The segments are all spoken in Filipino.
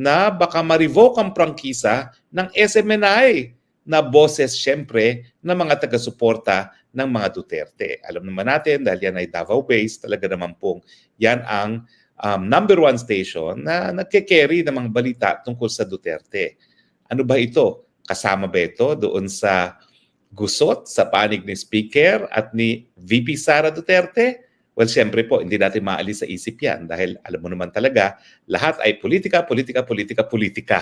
na baka ma-revoke ang prangkisa ng SMNI na boses syempre ng mga taga-suporta ng mga Duterte. Alam naman natin dahil yan ay Davao-based, talaga naman pong yan ang um, number one station na nagke-carry ng mga balita tungkol sa Duterte. Ano ba ito? Kasama ba ito doon sa gusot sa panig ni Speaker at ni VP Sara Duterte? Well, siyempre po, hindi natin maalis sa isip yan dahil alam mo naman talaga, lahat ay politika, politika, politika, politika.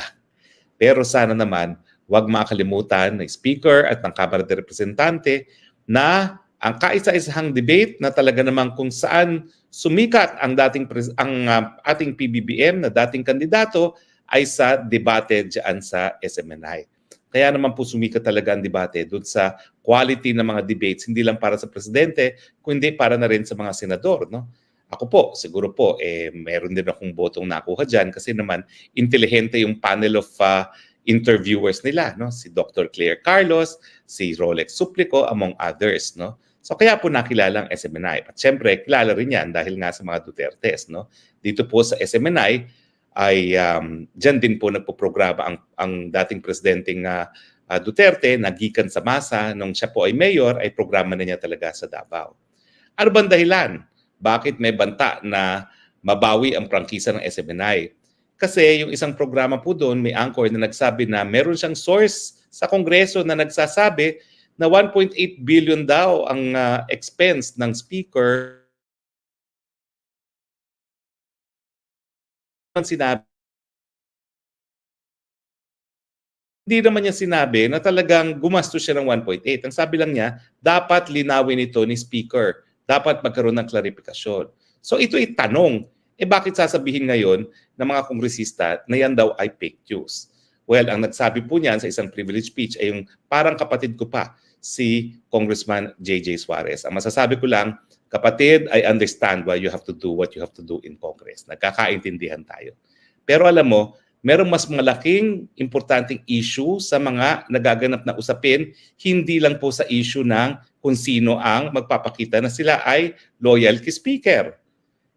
Pero sana naman, huwag makalimutan ng Speaker at ng Kamara de Representante na ang kaisa-isahang debate na talaga naman kung saan sumikat ang dating ang uh, ating PBBM na dating kandidato ay sa debate diyan sa SMNI. Kaya naman po sumikat talaga ang debate doon sa quality ng mga debates, hindi lang para sa presidente, kundi para na rin sa mga senador. No? Ako po, siguro po, eh, meron din akong botong nakuha dyan kasi naman intelihente yung panel of uh, interviewers nila. No? Si Dr. Claire Carlos, si Rolex Suplico, among others. No? So kaya po nakilala ang SMNI. At syempre, kilala rin yan dahil nga sa mga Dutertes. No? Dito po sa SMNI, ay um, dyan din po nagpo-programa ang, ang dating presidenteng uh, uh, Duterte, nagikan sa masa, nung siya po ay mayor, ay programa na niya talaga sa Davao. Ano bang dahilan? Bakit may banta na mabawi ang prangkisa ng SMNI? Kasi yung isang programa po doon, may anchor na nagsabi na meron siyang source sa Kongreso na nagsasabi na 1.8 billion daw ang uh, expense ng speaker sinabi hindi naman niya sinabi na talagang gumastos siya ng 1.8. Ang sabi lang niya, dapat linawin ito ni speaker. Dapat magkaroon ng klarifikasyon. So ito ay tanong. Eh bakit sasabihin ngayon ng mga kongresista na yan daw ay fake news? Well, ang nagsabi po niyan sa isang privilege speech ay yung parang kapatid ko pa, si Congressman J.J. Suarez. Ang masasabi ko lang, kapatid, I understand why you have to do what you have to do in Congress. Nagkakaintindihan tayo. Pero alam mo, merong mas malaking importanteng issue sa mga nagaganap na usapin, hindi lang po sa issue ng kung sino ang magpapakita na sila ay loyal kay speaker.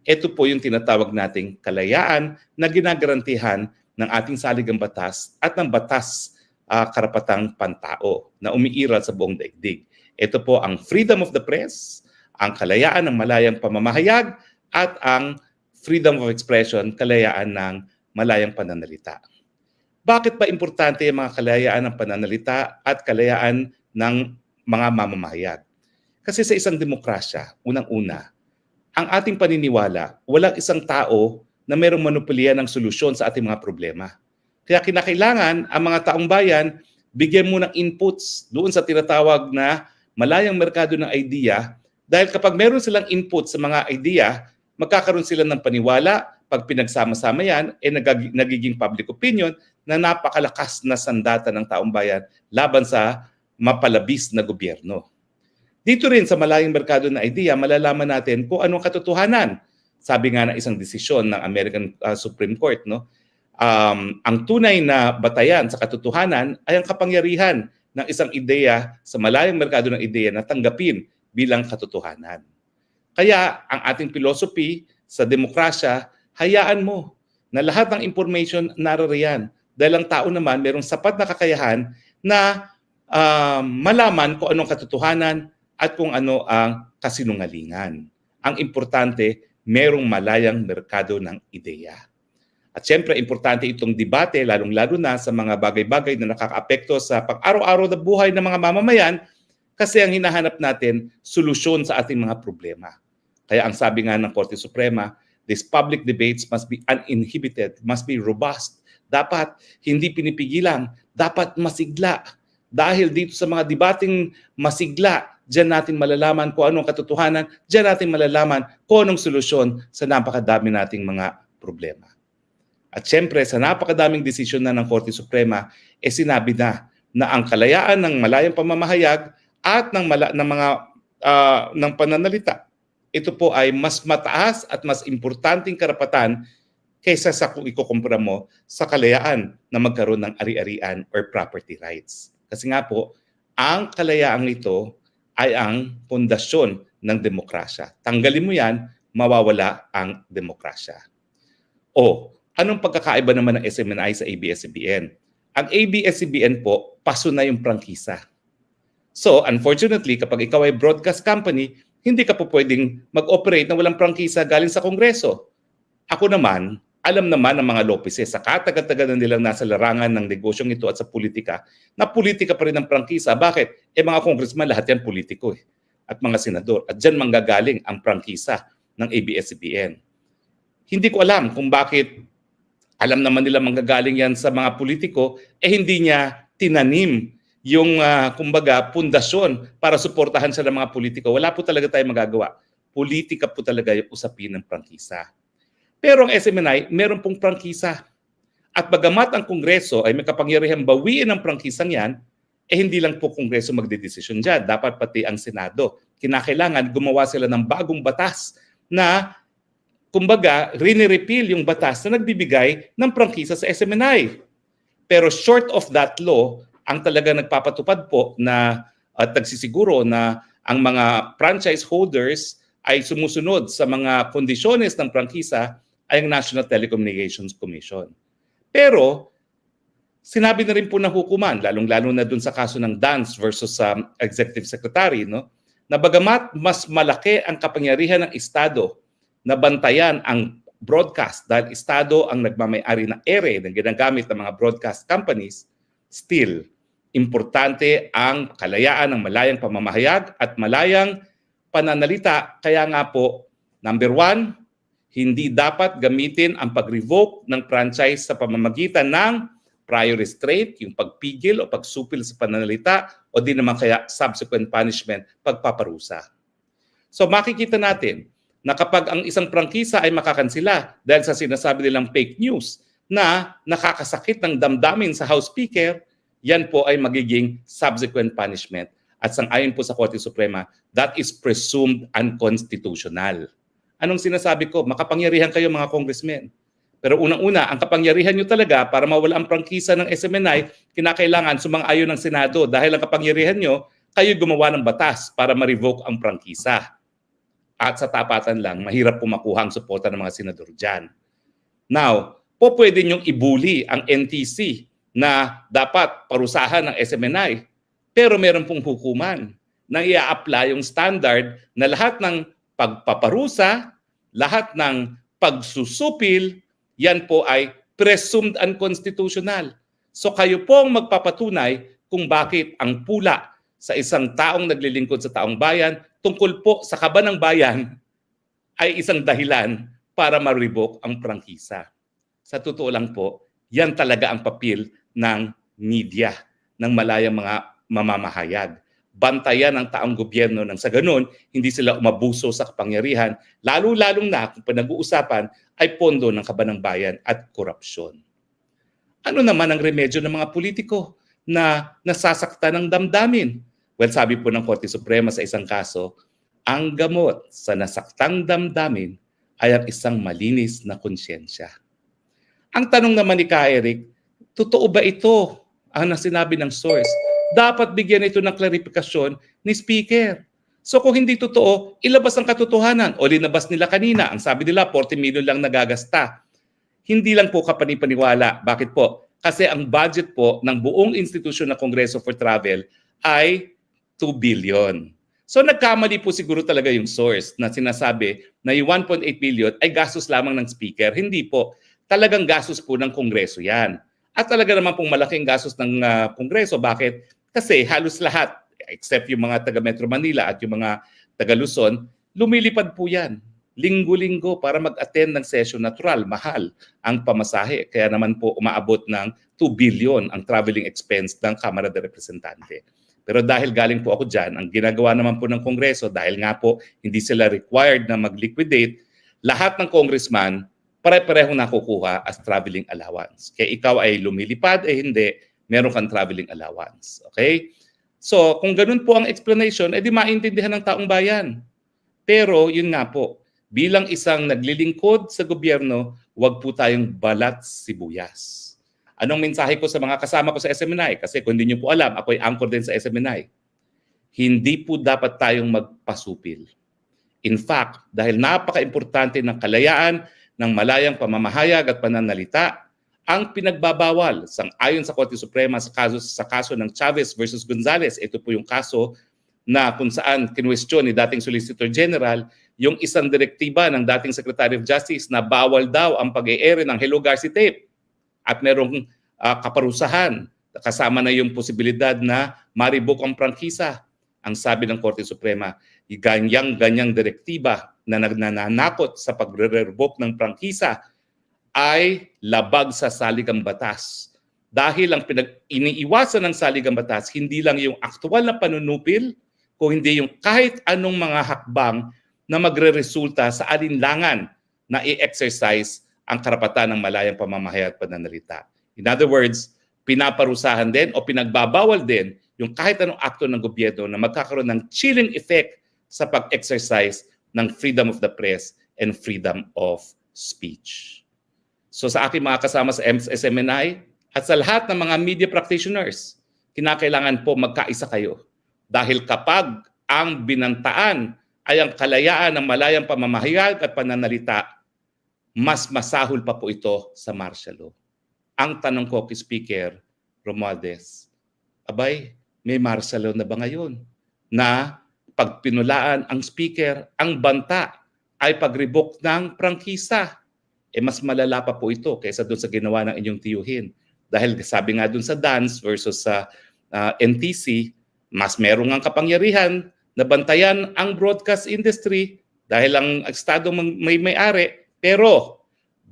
Ito po yung tinatawag nating kalayaan na ginagarantihan ng ating saligang batas at ng batas uh, karapatang pantao na umiiral sa buong daigdig. Ito po ang freedom of the press, ang kalayaan ng malayang pamamahayag at ang freedom of expression, kalayaan ng malayang pananalita. Bakit pa importante ang mga kalayaan ng pananalita at kalayaan ng mga mamamahayag? Kasi sa isang demokrasya, unang-una, ang ating paniniwala, walang isang tao na mayroong monopolya ng solusyon sa ating mga problema. Kaya kinakailangan ang mga taong bayan, bigyan mo ng inputs doon sa tinatawag na malayang merkado ng idea dahil kapag meron silang input sa mga idea, magkakaroon sila ng paniwala, pag pinagsama-sama yan, eh nagag- nagiging public opinion na napakalakas na sandata ng taong bayan laban sa mapalabis na gobyerno. Dito rin sa malayang merkado ng idea, malalaman natin kung anong katotohanan. Sabi nga ng isang desisyon ng American uh, Supreme Court, no? Um, ang tunay na batayan sa katotohanan ay ang kapangyarihan ng isang ideya sa malayang merkado ng ideya na tanggapin bilang katotohanan. Kaya ang ating philosophy sa demokrasya, hayaan mo na lahat ng information naririyan. Dahil ang tao naman mayroong sapat na kakayahan na uh, malaman kung anong katotohanan at kung ano ang kasinungalingan. Ang importante, merong malayang merkado ng ideya. At siyempre, importante itong debate, lalong-lalo na sa mga bagay-bagay na nakakaapekto sa pang-araw-araw na buhay ng mga mamamayan kasi ang hinahanap natin, solusyon sa ating mga problema. Kaya ang sabi nga ng Korte Suprema, these public debates must be uninhibited, must be robust. Dapat hindi pinipigilan, dapat masigla. Dahil dito sa mga debating masigla, diyan natin malalaman kung anong katotohanan, diyan natin malalaman kung anong solusyon sa napakadami nating mga problema. At siyempre, sa napakadaming desisyon na ng Korte Suprema, eh sinabi na na ang kalayaan ng malayang pamamahayag at ng, mala, ng mga uh, ng pananalita ito po ay mas mataas at mas importanteng karapatan kaysa sa kung ikukumpara mo sa kalayaan na magkaroon ng ari-arian or property rights. Kasi nga po, ang kalayaang ito ay ang pundasyon ng demokrasya. Tanggalin mo yan, mawawala ang demokrasya. O, Anong pagkakaiba naman ng SMNI sa ABS-CBN? Ang ABS-CBN po, paso na yung prangkisa. So, unfortunately, kapag ikaw ay broadcast company, hindi ka po pwedeng mag-operate na walang prangkisa galing sa Kongreso. Ako naman, alam naman ng mga Lopezes sa katagal-tagal na nilang nasa larangan ng negosyong ito at sa politika, na politika pa rin ang prangkisa. Bakit? Eh mga congressman, lahat yan politiko eh. At mga senador. At dyan manggagaling ang prangkisa ng ABS-CBN. Hindi ko alam kung bakit alam naman nila manggagaling yan sa mga politiko, eh hindi niya tinanim yung, ah, kumbaga, pundasyon para suportahan sa mga politiko. Wala po talaga tayong magagawa. Politika po talaga yung usapin ng prangkisa. Pero ang SMNI, meron pong prangkisa. At bagamat ang Kongreso ay may kapangyarihan bawiin ang prangkisang yan, eh hindi lang po Kongreso magdedesisyon dyan. Dapat pati ang Senado. Kinakailangan gumawa sila ng bagong batas na kumbaga, rini-repeal yung batas na nagbibigay ng prangkisa sa SMNI. Pero short of that law, ang talaga nagpapatupad po na at nagsisiguro na ang mga franchise holders ay sumusunod sa mga kondisyones ng prangkisa ay ang National Telecommunications Commission. Pero sinabi na rin po ng hukuman, lalong-lalo na dun sa kaso ng Dance versus sa Executive Secretary, no, na bagamat mas malaki ang kapangyarihan ng Estado na bantayan ang broadcast dahil Estado ang nagmamayari ng ere na ginagamit ng mga broadcast companies, still, importante ang kalayaan ng malayang pamamahayag at malayang pananalita. Kaya nga po, number one, hindi dapat gamitin ang pag-revoke ng franchise sa pamamagitan ng prior restraint, yung pagpigil o pagsupil sa pananalita o di naman kaya subsequent punishment, pagpaparusa. So makikita natin, na kapag ang isang prangkisa ay makakansila dahil sa sinasabi nilang fake news na nakakasakit ng damdamin sa House Speaker, yan po ay magiging subsequent punishment. At sangayon po sa Korte Suprema, that is presumed unconstitutional. Anong sinasabi ko? Makapangyarihan kayo mga congressmen. Pero unang-una, ang kapangyarihan nyo talaga para mawala ang prangkisa ng SMNI, kinakailangan sumang-ayon ng Senado dahil ang kapangyarihan nyo, kayo gumawa ng batas para ma-revoke ang prangkisa at sa tapatan lang, mahirap po makuha ang suporta ng mga senador dyan. Now, po pwede niyong ibuli ang NTC na dapat parusahan ng SMNI. Pero meron pong hukuman na i-apply yung standard na lahat ng pagpaparusa, lahat ng pagsusupil, yan po ay presumed unconstitutional. So kayo pong magpapatunay kung bakit ang pula sa isang taong naglilingkod sa taong bayan tungkol po sa kaba ng bayan ay isang dahilan para ma-revoke ang prangkisa. Sa totoo lang po, yan talaga ang papel ng media, ng malayang mga mamamahayag. Bantayan ang taong gobyerno nang sa ganun, hindi sila umabuso sa kapangyarihan, lalo-lalong na kung pinag-uusapan ay pondo ng kabanang bayan at korupsyon. Ano naman ang remedyo ng mga politiko na nasasaktan ng damdamin? Well, sabi po ng Korte Suprema sa isang kaso, ang gamot sa nasaktang damdamin ay ang isang malinis na konsyensya. Ang tanong naman ni Ka Eric, totoo ba ito ang nasinabi ng source? Dapat bigyan ito ng klarifikasyon ni Speaker. So kung hindi totoo, ilabas ang katotohanan o linabas nila kanina. Ang sabi nila, 40 million lang nagagasta. Hindi lang po kapanipaniwala. Bakit po? Kasi ang budget po ng buong institusyon ng Kongreso for Travel ay 2 billion. So nagkamali po siguro talaga yung source na sinasabi na yung 1.8 billion ay gastos lamang ng speaker. Hindi po. Talagang gastos po ng Kongreso yan. At talaga naman pong malaking gastos ng uh, Kongreso. Bakit? Kasi halos lahat, except yung mga taga Metro Manila at yung mga taga Luzon, lumilipad po yan. Linggo-linggo para mag-attend ng session natural. Mahal ang pamasahe. Kaya naman po umaabot ng 2 billion ang traveling expense ng Kamara de Representante. Pero dahil galing po ako dyan, ang ginagawa naman po ng Kongreso, dahil nga po hindi sila required na mag-liquidate, lahat ng congressman pare-parehong nakukuha as traveling allowance. Kaya ikaw ay lumilipad, eh hindi, meron kang traveling allowance. Okay? So, kung ganun po ang explanation, edi maintindihan ng taong bayan. Pero, yun nga po, bilang isang naglilingkod sa gobyerno, huwag po tayong balat sibuyas. Anong mensahe ko sa mga kasama ko sa SMNI? Kasi kung hindi nyo po alam, ako ay anchor din sa SMNI. Hindi po dapat tayong magpasupil. In fact, dahil napaka-importante ng kalayaan ng malayang pamamahayag at pananalita ang pinagbabawal sang ayon sa Korte Suprema sa kaso sa kaso ng Chavez versus Gonzales. Ito po yung kaso na kung saan kinwestiyon ni dating Solicitor General yung isang direktiba ng dating Secretary of Justice na bawal daw ang pag-e-ere ng Hello Garci tape. At merong ah, kaparusahan kasama na yung posibilidad na maribok ang prangkisa ang sabi ng Korte Suprema ganyang ganyang direktiba na nagnanakot sa pagre-revoke ng prangkisa ay labag sa saligang batas. Dahil ang pinag iniiwasan ng saligang batas hindi lang yung aktual na panunupil, kung hindi yung kahit anong mga hakbang na magre-resulta sa alinlangan na i-exercise ang karapatan ng malayang pamamahayag at pananalita. In other words, pinaparusahan din o pinagbabawal din yung kahit anong akto ng gobyerno na magkakaroon ng chilling effect sa pag-exercise ng freedom of the press and freedom of speech. So sa aking mga kasama sa SMNI at sa lahat ng mga media practitioners, kinakailangan po magkaisa kayo. Dahil kapag ang binantaan ay ang kalayaan ng malayang pamamahayag at pananalita, mas masahol pa po ito sa martial law. Ang tanong ko kay Speaker Romualdez, abay, may martial law na ba ngayon? Na pag pinulaan ang speaker, ang banta ay pag-revoke ng prangkisa. Eh mas malala pa po ito kaysa doon sa ginawa ng inyong tiyuhin. Dahil sabi nga doon sa dance versus sa ah, NTC, mas merong ang kapangyarihan na bantayan ang broadcast industry dahil ang estado may may-ari. Pero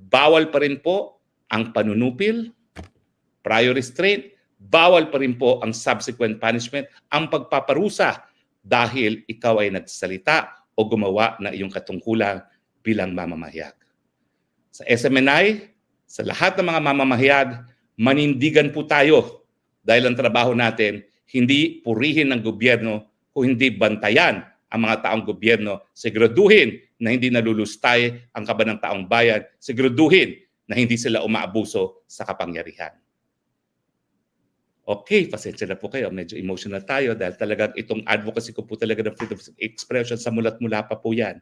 bawal pa rin po ang panunupil, prior restraint, bawal pa rin po ang subsequent punishment, ang pagpaparusa dahil ikaw ay nagsalita o gumawa na iyong katungkulan bilang mamamahayag. Sa SMNI, sa lahat ng mga mamamahayag, manindigan po tayo dahil ang trabaho natin hindi purihin ng gobyerno kung hindi bantayan ang mga taong gobyerno, siguraduhin na hindi nalulustay ang kaban ng taong bayan, siguraduhin na hindi sila umaabuso sa kapangyarihan. Okay, pasensya na po kayo. Medyo emotional tayo dahil talagang itong advocacy ko po talaga ng freedom of expression sa mulat mula pa po yan.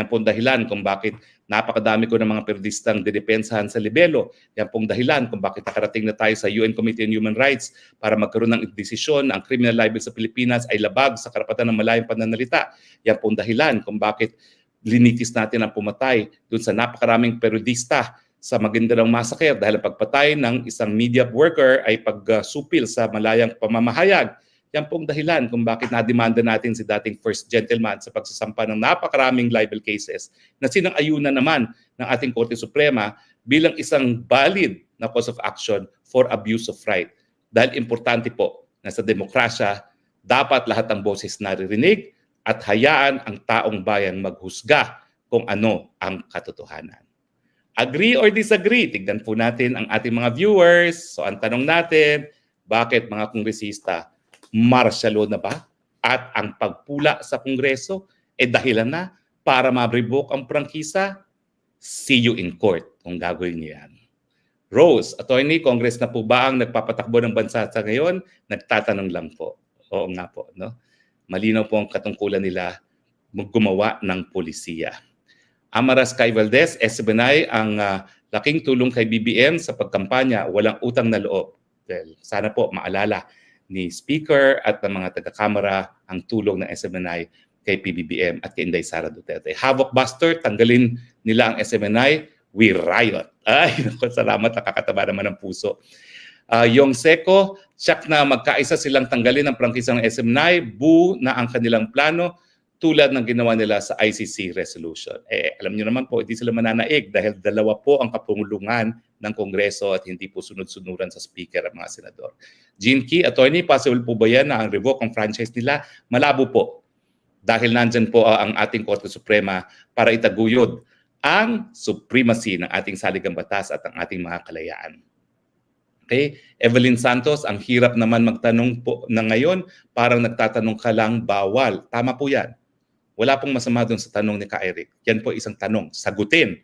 Yan pong dahilan kung bakit napakadami ko ng mga periodistang didepensahan sa libelo. Yan pong dahilan kung bakit nakarating na tayo sa UN Committee on Human Rights para magkaroon ng desisyon ang criminal libel sa Pilipinas ay labag sa karapatan ng malayang pananalita. Yan pong dahilan kung bakit linitis natin ang pumatay dun sa napakaraming periodista sa Maguindanao Massacre dahil ang pagpatay ng isang media worker ay pagsupil sa malayang pamamahayag. Yan pong dahilan kung bakit nademanda natin si dating first gentleman sa pagsasampa ng napakaraming libel cases na sinang-ayunan naman ng ating Korte Suprema bilang isang valid na cause of action for abuse of right. Dahil importante po na sa demokrasya, dapat lahat ng boses naririnig at hayaan ang taong bayan maghusga kung ano ang katotohanan. Agree or disagree? Tignan po natin ang ating mga viewers. So ang tanong natin, bakit mga kongresista, martial law na ba? At ang pagpula sa kongreso, eh dahilan na para ma-revoke ang prangkisa? See you in court kung gagawin niyo yan. Rose, attorney, Congress na po ba ang nagpapatakbo ng bansa sa ngayon? Nagtatanong lang po. Oo nga po. No? Malinaw po ang katungkulan nila gumawa ng polisiya. Amaras Kay Valdez, SBNI, ang ah, laking tulong kay BBM sa pagkampanya, walang utang na loob. Well, sana po maalala ni Speaker at ng mga taga-kamara ang tulong ng SMNI kay PBBM at kay Inday Sara Duterte. Havoc Buster, tanggalin nila ang SMNI, we riot. Ay, naku, salamat, nakakataba naman ng puso. Ah, yung Seco, siyak na magkaisa silang tanggalin ang prangkisa ng SMNI, bu na ang kanilang plano, tulad ng ginawa nila sa ICC resolution. Eh, alam niyo naman po, hindi sila mananaig dahil dalawa po ang kapungulungan ng Kongreso at hindi po sunod-sunuran sa Speaker at mga Senador. Gene Key, attorney, possible po ba yan na ang revoke ang franchise nila? Malabo po. Dahil nandyan po ang ating Korte Suprema para itaguyod ang supremacy ng ating saligang batas at ang ating mga kalayaan. Okay? Evelyn Santos, ang hirap naman magtanong po na ngayon, parang nagtatanong ka lang bawal. Tama po yan. Wala pong masama doon sa tanong ni Ka Eric. Yan po isang tanong. Sagutin.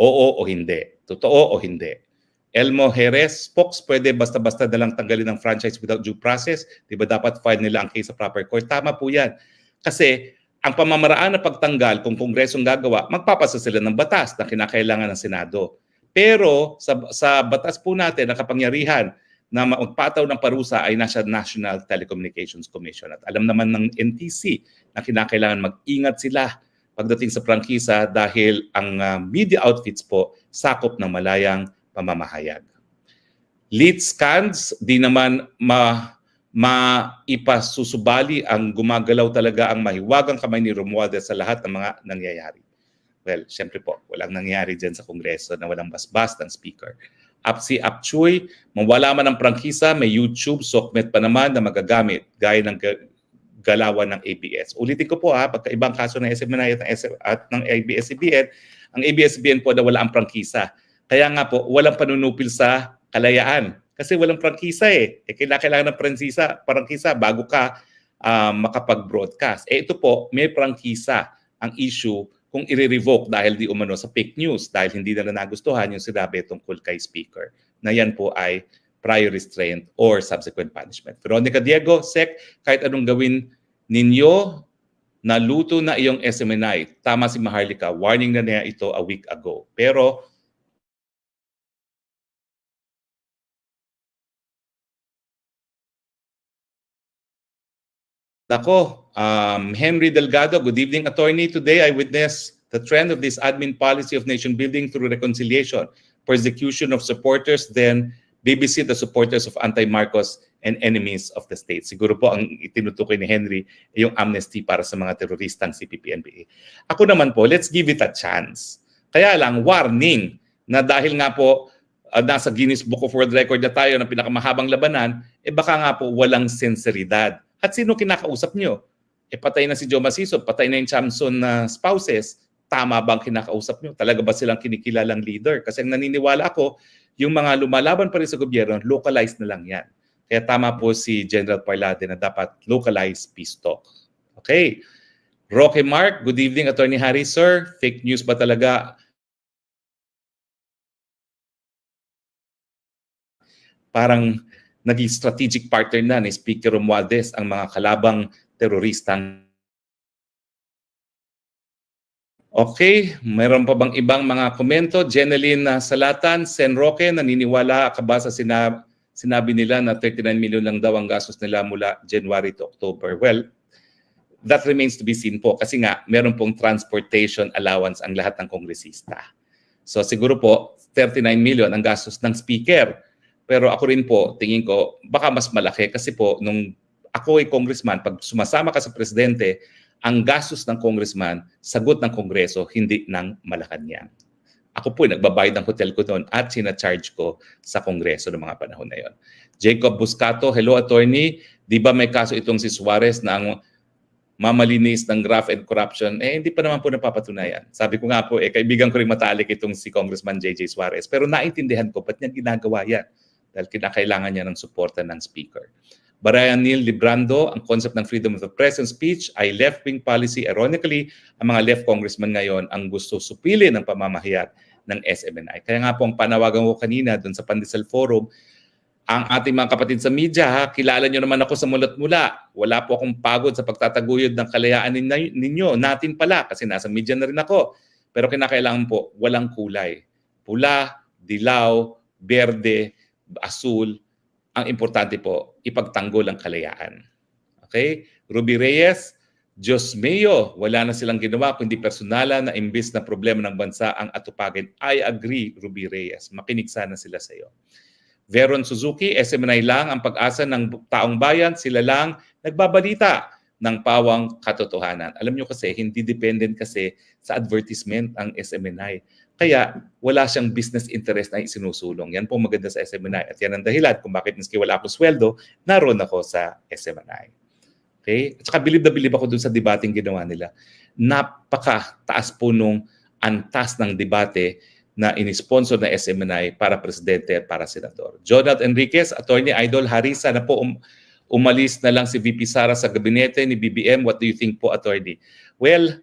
Oo o hindi. Totoo o hindi. Elmo Jerez, Fox, pwede basta-basta na lang tanggalin ang franchise without due process. Di ba dapat file nila ang case sa proper court? Tama po yan. Kasi ang pamamaraan na pagtanggal kung kongresong gagawa, magpapasa sila ng batas na kinakailangan ng Senado. Pero sa, sa batas po natin na kapangyarihan na magpataw ng parusa ay nasa National Telecommunications Commission. At alam naman ng NTC na kinakailangan mag-ingat sila pagdating sa prangkisa dahil ang uh, media outfits po sakop ng malayang pamamahayag. Lead scans, di naman ma maipasusubali ang gumagalaw talaga ang mahiwagang kamay ni Romualdez sa lahat ng mga nangyayari. Well, syempre po, walang nangyayari dyan sa Kongreso na walang basbas ng speaker. Apsi Apchoy, mawala man ang prangkisa, may YouTube, sokmet pa naman na magagamit gaya ng galawan ng ABS. Ulitin ko po ha, pagkaibang kaso ng SMNI at ng, SM, at ng ABS-CBN, ang ABS-CBN po na wala ang prangkisa. Kaya nga po, walang panunupil sa kalayaan kasi walang prangkisa eh. eh kailangan ng prangkisa, prangkisa bago ka uh, makapag-broadcast. Eh ito po, may prangkisa ang issue kung i-revoke dahil di umano sa fake news, dahil hindi nila nagustuhan yung sinabi tungkol kay speaker. Na yan po ay prior restraint or subsequent punishment. Veronica Diego, Sec, kahit anong gawin ninyo, naluto na iyong SMNI. Tama si Maharlika, warning na niya ito a week ago. Pero Nako, um, Henry Delgado, good evening, attorney. Today I witnessed the trend of this admin policy of nation building through reconciliation, persecution of supporters, then BBC the supporters of anti-Marcos and enemies of the state. Siguro po ang itinutukoy ni Henry yung amnesty para sa mga teroristang CPP-NPA. Ako naman po, let's give it a chance. Kaya lang, warning na dahil nga po uh, nasa Guinness Book of World Record na tayo ng pinakamahabang labanan, eh baka nga po walang sinseridad at sino kinakausap nyo? E patay na si Joe Masiso, patay na yung Chamson na spouses. Tama bang kinakausap nyo? Talaga ba silang kinikilalang leader? Kasi ang naniniwala ako, yung mga lumalaban pa rin sa gobyerno, localized na lang yan. Kaya tama po si General Parlade na dapat localized peace talk. Okay. Roque Mark, good evening, Attorney Harry, sir. Fake news ba talaga parang naging strategic partner na ni Speaker Romualdez ang mga kalabang teroristang Okay, mayroon pa bang ibang mga komento? Jeneline Salatan, Sen Roque, naniniwala ka ba sa sinab sinabi nila na 39 million lang daw ang gastos nila mula January to October? Well, that remains to be seen po kasi nga meron pong transportation allowance ang lahat ng kongresista. So siguro po 39 million ang gastos ng speaker. Pero ako rin po, tingin ko, baka mas malaki kasi po, nung ako ay congressman, pag sumasama ka sa presidente, ang gastos ng congressman, sagot ng kongreso, hindi ng Malacanang. Ako po, nagbabayad ng hotel ko noon at sina-charge ko sa kongreso ng mga panahon na yon. Jacob Buscato, hello attorney, di ba may kaso itong si Suarez na ang mamalinis ng graft and corruption, eh hindi pa naman po napapatunayan. Sabi ko nga po, eh kaibigan ko rin matalik itong si Congressman JJ Suarez. Pero naintindihan ko, ba't niya ginagawa yan? dahil kinakailangan niya ng suporta ng speaker. Brian Neil Librando, ang concept ng freedom of the press and speech ay left-wing policy. Ironically, ang mga left congressman ngayon ang gusto supili ng pamamahayag ng SMNI. Kaya nga po ang panawagan ko kanina doon sa Pandesal Forum, ang ating mga kapatid sa media, ha, kilala nyo naman ako sa mulat mula. Wala po akong pagod sa pagtataguyod ng kalayaan ninyo, natin pala, kasi nasa media na rin ako. Pero kinakailangan po, walang kulay. Pula, dilaw, berde, asul, ang importante po, ipagtanggol ang kalayaan. Okay? Ruby Reyes, Diyos Mayo, wala na silang ginawa kundi personala na imbis na problema ng bansa ang atupagin. I agree, Ruby Reyes. Makinig sana sila sa iyo. Veron Suzuki, SMNI lang ang pag-asa ng taong bayan. Sila lang nagbabalita ng pawang katotohanan. Alam nyo kasi, hindi dependent kasi sa advertisement ang SMNI. Kaya wala siyang business interest na isinusulong. Yan po maganda sa SMNI. At yan ang dahilan kung bakit miski wala akong sweldo, naroon ako sa SMNI. Okay? At saka bilib na bilib ako dun sa debating ginawa nila. Napaka-taas po nung antas ng debate na inisponsor na SMNI para presidente at para senador. Jonald Enriquez, Attorney Idol Harisa na po um, umalis na lang si VP Sara sa gabinete ni BBM. What do you think po, Attorney? Well,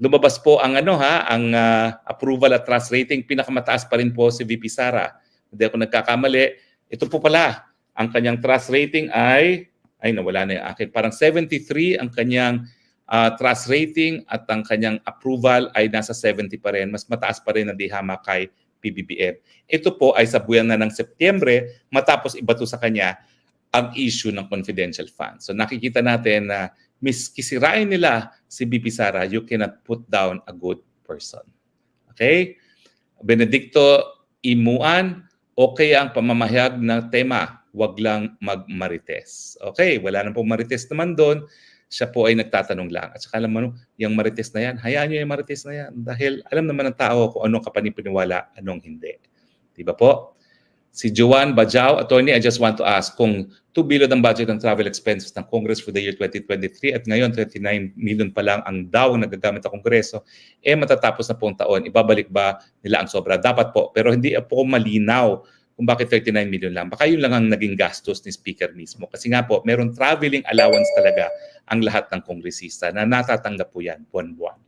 lumabas po ang ano ha, ang uh, approval at trust rating pinakamataas pa rin po si VP Sara. Hindi ako nagkakamali. Ito po pala, ang kanyang trust rating ay ay nawala na yung akin. Parang 73 ang kanyang ah, trust rating at ang kanyang approval ay nasa 70 pa rin. Mas mataas pa rin ang dihama kay PBBM. Ito po ay sa buwan na ng Setyembre matapos ibato sa kanya ang issue ng confidential funds. So nakikita natin na miski sirain nila si BP Sara, you cannot put down a good person. Okay? Benedicto Imuan, okay ang pamamahayag na tema, wag lang magmarites. Okay, wala nang pong marites naman doon. Siya po ay nagtatanong lang. At saka alam mo, yung marites na yan, hayaan nyo yung marites na yan. Dahil alam naman ng tao kung anong kapanipiniwala, anong hindi. Di ba po? Si Joan Bajao, attorney, I just want to ask kung 2 billion ang budget ng travel expenses ng Congress for the year 2023 at ngayon 39 million pa lang ang daw ang nagagamit ng Kongreso, eh matatapos na pong taon, ibabalik ba nila ang sobra? Dapat po, pero hindi po malinaw kung bakit 39 million lang. Baka yun lang ang naging gastos ni Speaker mismo. Kasi nga po, meron traveling allowance talaga ang lahat ng kongresista na natatanggap po yan buwan-buwan.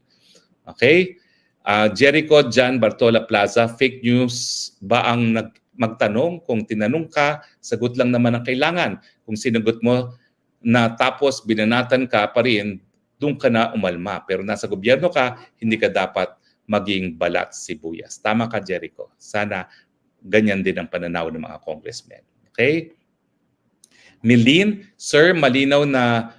Okay? Ah, Jericho John Bartola Plaza, fake news ba ang nag magtanong? Kung tinanong ka, sagot lang naman ang kailangan. Kung sinagot mo na tapos binanatan ka pa rin, doon ka na umalma. Pero nasa gobyerno ka, hindi ka dapat maging balat sibuyas. Tama ka, Jericho. Sana ganyan din ang pananaw ng mga congressmen. Okay? Milin, Sir, malinaw na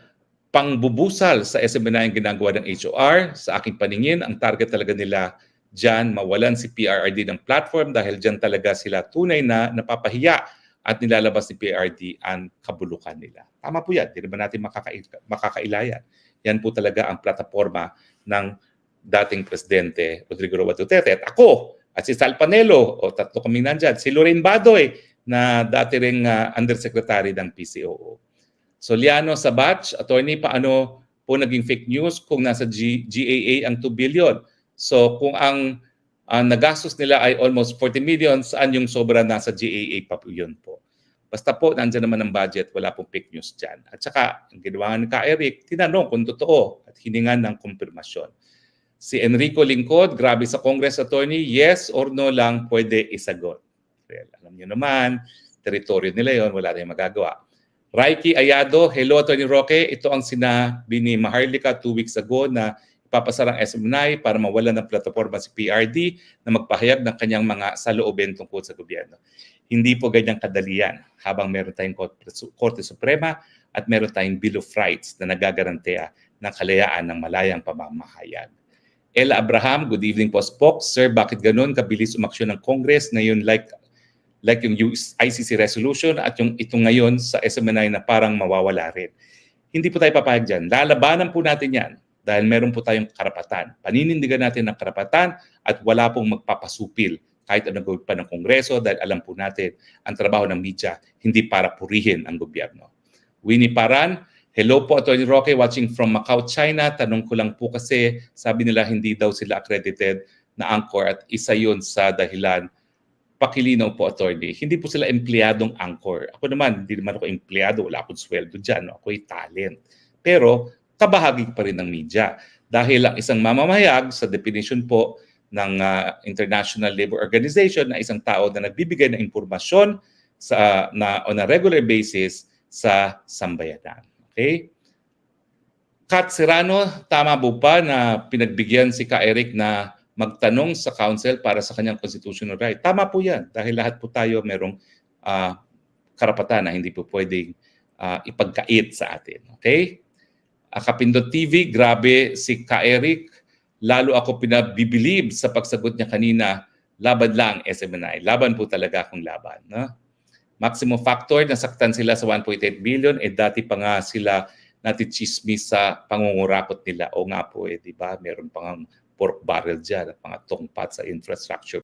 pangbubusal sa SMNI ang ginagawa ng HOR. Sa aking paningin, ang target talaga nila dyan, mawalan si PRRD ng platform dahil dyan talaga sila tunay na napapahiya at nilalabas ni PRD ang kabulukan nila. Tama po yan, hindi naman natin makaka- makakailayan. Yan po talaga ang plataforma ng dating Presidente Rodrigo Roa Duterte. At ako, at si Sal Panelo, o tatlo kami nandyan, si Lorraine Badoy, na dati ring ah, undersecretary ng PCOO. Soliano Sabatch, attorney, paano po naging fake news kung nasa G- GAA ang 2 billion? So kung ang ang nagastos nila ay almost 40 million, saan yung sobra nasa GAA pa po yun po? Basta po, nandyan naman ang budget, wala pong fake news dyan. At saka, ang ginawa ni Ka Eric, tinanong kung totoo at hiningan ng kumpirmasyon. Si Enrico Lingkod, grabe sa Congress attorney, yes or no lang pwede isagot. Well, alam niyo naman, teritoryo nila yon, wala tayong magagawa. Raiki Ayado, hello Attorney Roque, ito ang sinabi ni Maharlika two weeks ago na ipapasara ang SMNI para mawalan ng plataforma si PRD na magpahayag ng kanyang mga saloobin tungkol sa gobyerno. Hindi po ganyang kadalian habang meron tayong Korte Suprema at meron tayong Bill of Rights na nagagaranteya ng kalayaan ng malayang pamamahayag. Ella Abraham, good evening po Spock. Sir, bakit ganun kabilis umaksyon ng Congress ngayon like like yung ICC resolution at yung ito ngayon sa SMNI na parang mawawala rin. Hindi po tayo papayag dyan. Lalabanan po natin yan dahil meron po tayong karapatan. Paninindigan natin ng karapatan at wala pong magpapasupil kahit ano gawin pa ng Kongreso dahil alam po natin ang trabaho ng media hindi para purihin ang gobyerno. Winnie Paran, hello po Attorney Roque watching from Macau, China. Tanong ko lang po kasi sabi nila hindi daw sila accredited na anchor at isa yun sa dahilan pakilinaw po, attorney. Hindi po sila empleyadong anchor. Ako naman, hindi naman ako empleyado. Wala akong sweldo dyan. No? Ako'y talent. Pero, kabahagi pa rin ng media. Dahil ang isang mamamahayag, sa definition po ng ah, International Labor Organization, na isang tao na nagbibigay ng impormasyon sa, na, on a regular basis sa sambayanan. Okay? Kat Serrano, tama po ba na pinagbigyan si Ka Eric na magtanong sa council para sa kanyang constitutional right. Tama po yan dahil lahat po tayo merong ah, karapatan na hindi po pwedeng ah, ipagkait sa atin. Okay? Kapindot TV, grabe si Ka Eric. Lalo ako pinabibilib sa pagsagot niya kanina, laban lang SMNI. Laban po talaga akong laban. No? Maximum factor, nasaktan sila sa 1.8 billion, eh dati pa nga sila natichismis sa pangungurakot nila. O nga po, eh, di ba? Meron pang pork barrel dyan at mga tongpat sa infrastructure